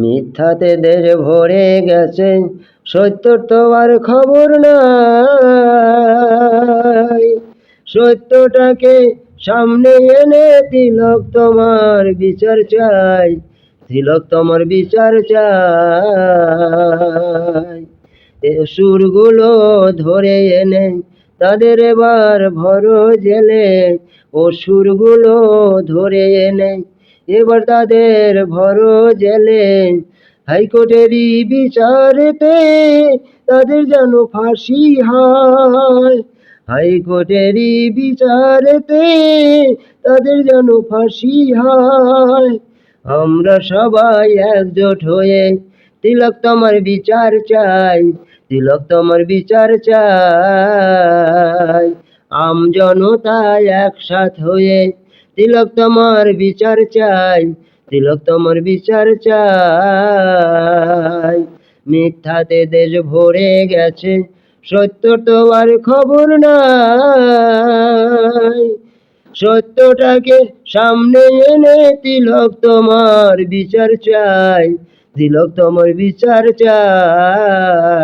মিথ্যাতে দেশ ভরে গেছে, সত্যর তো আর খবর নাই। সত্যটাকে সামনে এনে তিলক তোমার বিচার চাই, তিলক তোমার বিচার চাই। এ সুরগুলো ধরে এনে তাদের এবার ভরো জেলে, ও সুরগুলো ধরে এনে এবার তাদের ভরো জেলে হাইকোর্টেরই বিচারেতে, তাদের যেন ফাঁসি হয়। হাইকোর্টেরই বিচারেতে, তাদের যেন ফাঁসি হয়। আমরা সবাই একজোট হয়ে তিলক তোমার বিচার চাই, তিলক তোমার বিচার চাই। আম জনতা একসাথ হয়ে তিলক তোমার বিচার চাই, তিলক তোমার বিচার চাই। মিথ্যাতে দেশ ভরে গেছে সত্য তোমার খবর নাই। সত্যটাকে সামনে এনে তিলক তোমার বিচার চাই, তিলক তোমার বিচার চাই।